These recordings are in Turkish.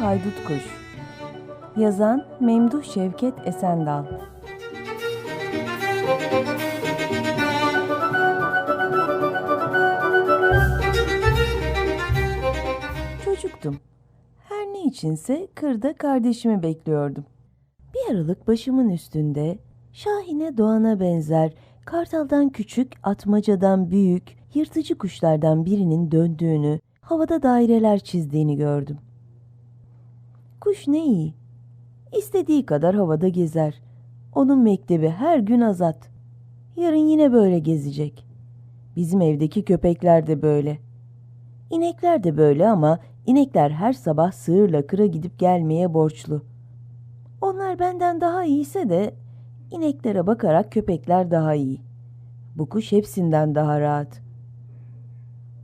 Haydut Kuş Yazan Memduh Şevket Esendal Çocuktum. Her ne içinse kırda kardeşimi bekliyordum. Bir aralık başımın üstünde Şahine doğana benzer, kartaldan küçük, atmacadan büyük, yırtıcı kuşlardan birinin döndüğünü, havada daireler çizdiğini gördüm. Kuş ne iyi. İstediği kadar havada gezer. Onun mektebi her gün azat. Yarın yine böyle gezecek. Bizim evdeki köpekler de böyle. İnekler de böyle ama inekler her sabah sığırla kıra gidip gelmeye borçlu. Onlar benden daha iyiyse de ineklere bakarak köpekler daha iyi. Bu kuş hepsinden daha rahat.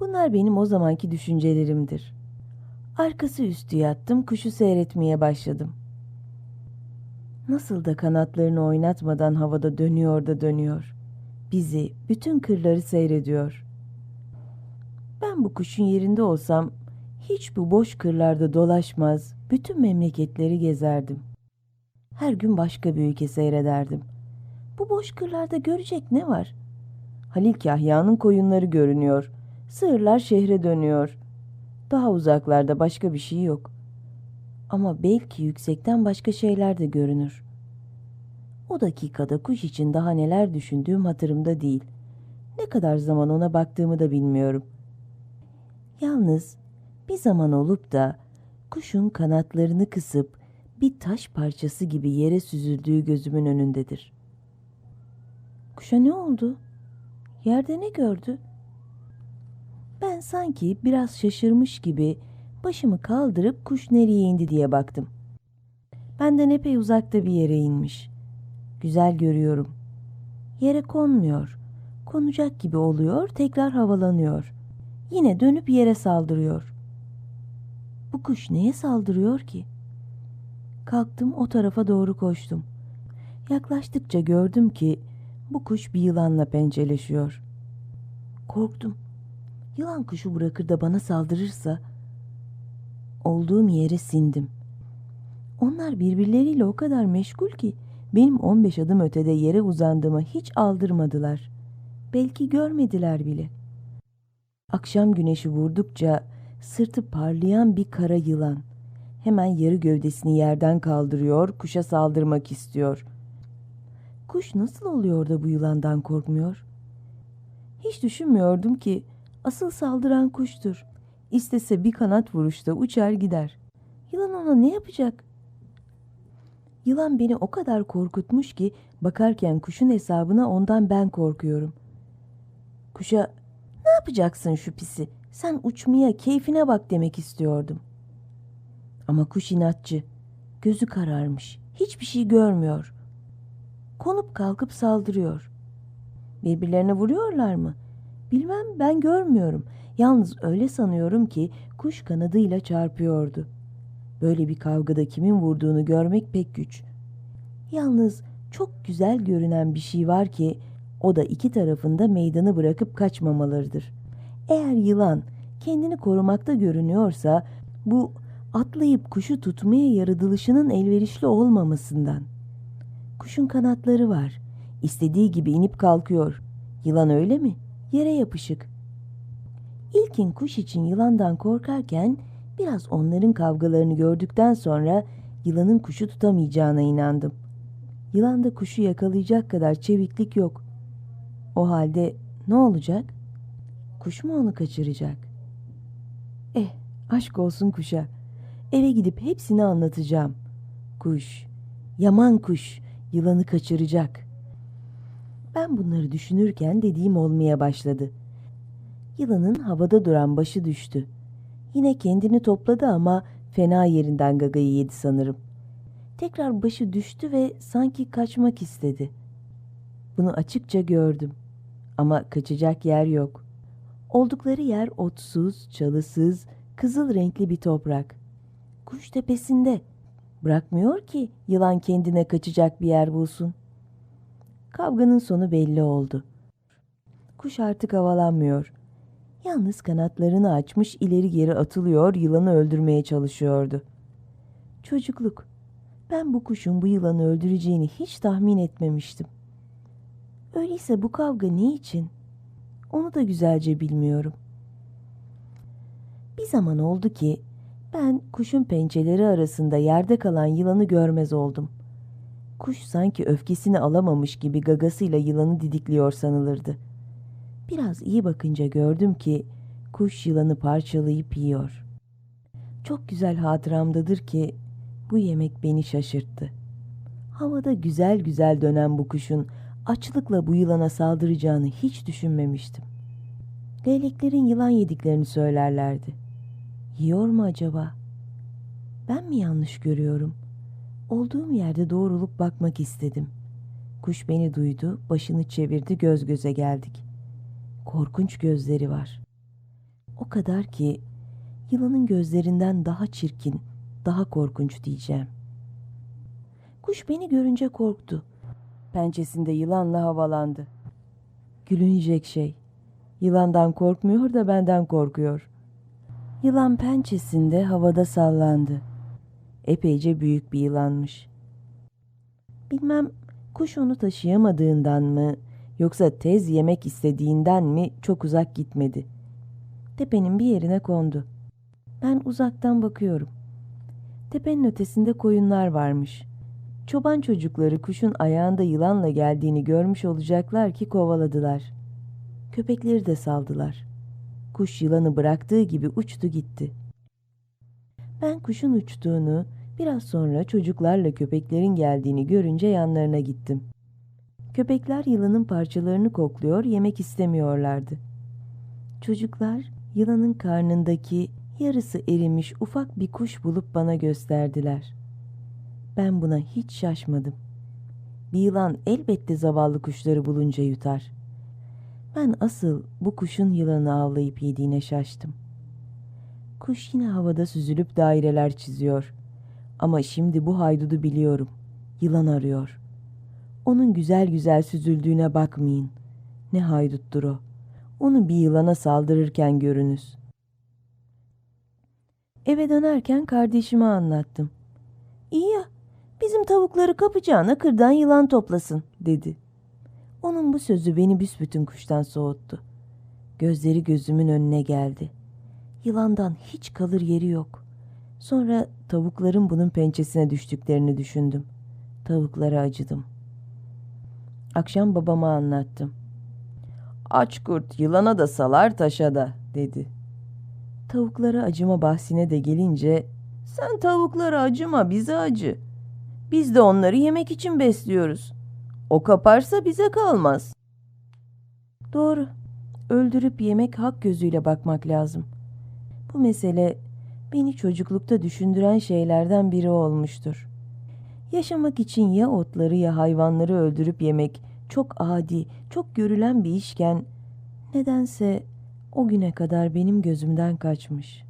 Bunlar benim o zamanki düşüncelerimdir. Arkası üstü yattım, kuşu seyretmeye başladım. Nasıl da kanatlarını oynatmadan havada dönüyor da dönüyor. Bizi, bütün kırları seyrediyor. Ben bu kuşun yerinde olsam hiç bu boş kırlarda dolaşmaz, bütün memleketleri gezerdim. Her gün başka bir ülke seyrederdim. Bu boş kırlarda görecek ne var? Halil Kahya'nın koyunları görünüyor. Sığırlar şehre dönüyor. Daha uzaklarda başka bir şey yok. Ama belki yüksekten başka şeyler de görünür. O dakikada kuş için daha neler düşündüğüm hatırımda değil. Ne kadar zaman ona baktığımı da bilmiyorum. Yalnız bir zaman olup da kuşun kanatlarını kısıp bir taş parçası gibi yere süzüldüğü gözümün önündedir. Kuşa ne oldu? Yerde ne gördü? Ben sanki biraz şaşırmış gibi başımı kaldırıp kuş nereye indi diye baktım. Benden epey uzakta bir yere inmiş. Güzel görüyorum. Yere konmuyor. Konacak gibi oluyor, tekrar havalanıyor. Yine dönüp yere saldırıyor. Bu kuş neye saldırıyor ki? Kalktım o tarafa doğru koştum. Yaklaştıkça gördüm ki bu kuş bir yılanla pençeleşiyor. Korktum. Yılan kuşu bırakır da bana saldırırsa olduğum yere sindim. Onlar birbirleriyle o kadar meşgul ki benim 15 adım ötede yere uzandığımı hiç aldırmadılar. Belki görmediler bile. Akşam güneşi vurdukça sırtı parlayan bir kara yılan hemen yarı gövdesini yerden kaldırıyor, kuşa saldırmak istiyor. Kuş nasıl oluyor da bu yılandan korkmuyor? Hiç düşünmüyordum ki asıl saldıran kuştur. İstese bir kanat vuruşta uçar gider. Yılan ona ne yapacak? Yılan beni o kadar korkutmuş ki bakarken kuşun hesabına ondan ben korkuyorum. Kuşa ne yapacaksın şu pisi? Sen uçmaya, keyfine bak demek istiyordum. Ama kuş inatçı. Gözü kararmış. Hiçbir şey görmüyor. Konup kalkıp saldırıyor. Birbirlerine vuruyorlar mı? Bilmem ben görmüyorum. Yalnız öyle sanıyorum ki kuş kanadıyla çarpıyordu. Böyle bir kavgada kimin vurduğunu görmek pek güç. Yalnız çok güzel görünen bir şey var ki o da iki tarafında meydanı bırakıp kaçmamalarıdır. Eğer yılan kendini korumakta görünüyorsa bu atlayıp kuşu tutmaya yaratılışının elverişli olmamasından. Kuşun kanatları var. İstediği gibi inip kalkıyor. Yılan öyle mi? Yere yapışık. İlkin kuş için yılandan korkarken biraz onların kavgalarını gördükten sonra yılanın kuşu tutamayacağına inandım. Yılanda kuşu yakalayacak kadar çeviklik yok. O halde ne olacak? Kuş mu onu kaçıracak? Eh, aşk olsun kuşa. Eve gidip hepsini anlatacağım. Kuş, yaman kuş, yılanı kaçıracak. Ben bunları düşünürken dediğim olmaya başladı. Yılanın havada duran başı düştü. Yine kendini topladı ama fena yerinden gagayı yedi sanırım. Tekrar başı düştü ve sanki kaçmak istedi. Bunu açıkça gördüm. Ama kaçacak yer yok. Oldukları yer otsuz, çalısız, kızıl renkli bir toprak kuş tepesinde. Bırakmıyor ki yılan kendine kaçacak bir yer bulsun. Kavganın sonu belli oldu. Kuş artık havalanmıyor. Yalnız kanatlarını açmış ileri geri atılıyor, yılanı öldürmeye çalışıyordu. Çocukluk. Ben bu kuşun bu yılanı öldüreceğini hiç tahmin etmemiştim. Öyleyse bu kavga ne için? Onu da güzelce bilmiyorum. Bir zaman oldu ki ben kuşun pençeleri arasında yerde kalan yılanı görmez oldum. Kuş sanki öfkesini alamamış gibi gagasıyla yılanı didikliyor sanılırdı. Biraz iyi bakınca gördüm ki kuş yılanı parçalayıp yiyor. Çok güzel hatıramdadır ki bu yemek beni şaşırttı. Havada güzel güzel dönen bu kuşun açlıkla bu yılana saldıracağını hiç düşünmemiştim. Leyleklerin yılan yediklerini söylerlerdi. Yiyor mu acaba? Ben mi yanlış görüyorum? Olduğum yerde doğrulup bakmak istedim. Kuş beni duydu, başını çevirdi, göz göze geldik. Korkunç gözleri var. O kadar ki yılanın gözlerinden daha çirkin, daha korkunç diyeceğim. Kuş beni görünce korktu. Pençesinde yılanla havalandı. Gülünecek şey. Yılandan korkmuyor da benden korkuyor. Yılan pençesinde havada sallandı. Epeyce büyük bir yılanmış. Bilmem kuş onu taşıyamadığından mı yoksa tez yemek istediğinden mi çok uzak gitmedi. Tepenin bir yerine kondu. Ben uzaktan bakıyorum. Tepenin ötesinde koyunlar varmış. Çoban çocukları kuşun ayağında yılanla geldiğini görmüş olacaklar ki kovaladılar. Köpekleri de saldılar. Kuş yılanı bıraktığı gibi uçtu gitti. Ben kuşun uçtuğunu, biraz sonra çocuklarla köpeklerin geldiğini görünce yanlarına gittim. Köpekler yılanın parçalarını kokluyor, yemek istemiyorlardı. Çocuklar yılanın karnındaki yarısı erimiş ufak bir kuş bulup bana gösterdiler. Ben buna hiç şaşmadım. Bir yılan elbette zavallı kuşları bulunca yutar. Ben asıl bu kuşun yılanı avlayıp yediğine şaştım. Kuş yine havada süzülüp daireler çiziyor. Ama şimdi bu haydudu biliyorum. Yılan arıyor. Onun güzel güzel süzüldüğüne bakmayın. Ne hayduttur o. Onu bir yılana saldırırken görünüz. Eve dönerken kardeşime anlattım. İyi ya, bizim tavukları kapacağına kırdan yılan toplasın, dedi. Onun bu sözü beni büsbütün kuştan soğuttu. Gözleri gözümün önüne geldi. Yılandan hiç kalır yeri yok. Sonra tavukların bunun pençesine düştüklerini düşündüm. Tavuklara acıdım. Akşam babama anlattım. Aç kurt yılana da salar taşa da dedi. Tavuklara acıma bahsine de gelince sen tavuklara acıma bize acı. Biz de onları yemek için besliyoruz. O kaparsa bize kalmaz. Doğru. Öldürüp yemek hak gözüyle bakmak lazım. Bu mesele beni çocuklukta düşündüren şeylerden biri olmuştur. Yaşamak için ya otları ya hayvanları öldürüp yemek çok adi, çok görülen bir işken nedense o güne kadar benim gözümden kaçmış.